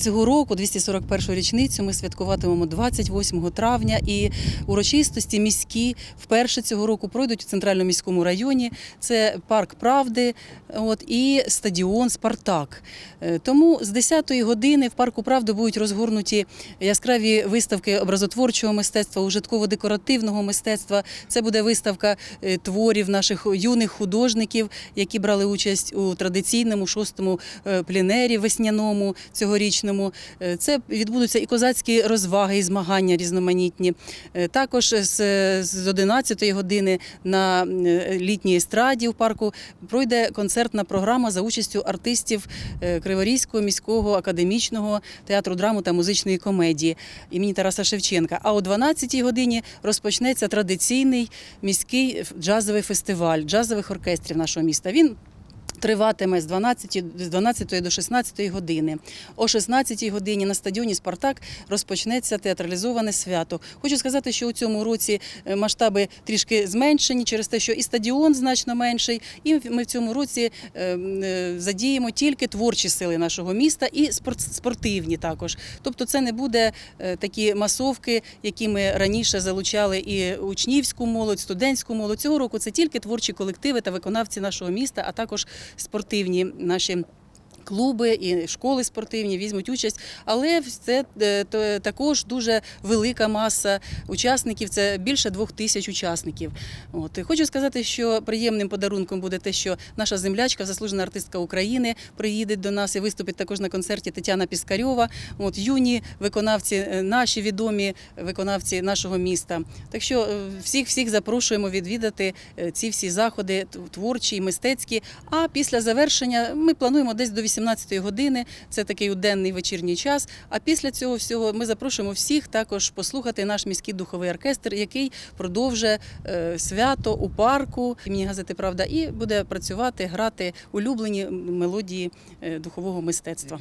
Цього року, 241-ю річницю, ми святкуватимемо 28 травня і урочистості міські вперше цього року пройдуть у центральному міському районі. Це парк Правди от, і стадіон Спартак. Е, Тому з 10-ї години в парку Правди будуть розгорнуті яскраві виставки образотворчого мистецтва, ужитково-декоративного мистецтва. Це буде виставка е, творів наших юних художників, які брали участь у традиційному шостому е, плінері весняному цьогорічному. Е, Це відбудуться і козацькі розваги, і змагання різноманітні. Е, Також з, з 11 години на е, літній естраді в парку пройде концертна програма за участю артистів Криворізького міського академічного театру драму та музичної комедії імені Тараса Шевченка. А о 12 годині розпочнеться традиційний міський джазовий фестиваль джазових оркестрів нашого міста. Він Триватиме з 12, з 12 до 16 години. О 16 годині на стадіоні Спартак розпочнеться театралізоване свято. Хочу сказати, що у цьому році е, масштаби трішки зменшені через те, що і стадіон значно менший, і ми в цьому році е, е, задіємо тільки творчі сили нашого міста і спорт, спортивні також. Тобто, це не буде такі масовки, які ми раніше залучали і учнівську молодь, студентську молодь. Цього року це тільки творчі колективи та виконавці нашого міста, а також спортивні наші. Клуби і школи спортивні візьмуть участь, але це е, також дуже велика маса учасників. Це більше двох тисяч учасників. От хочу сказати, що приємним подарунком буде те, що наша землячка, заслужена артистка України, приїде до нас і виступить також на концерті Тетяна Піскарьова. От юні виконавці, е, наші відомі виконавці нашого міста. Так що е, всіх всіх запрошуємо відвідати ці всі заходи творчі і мистецькі. А після завершення ми плануємо десь до 18-ї години. Це такий денний вечірній час. А після цього всього ми запрошуємо всіх також послухати наш міський духовий оркестр, який продовжує е, свято у парку імені газети Правда і буде працювати, грати улюблені мелодії е, духового мистецтва.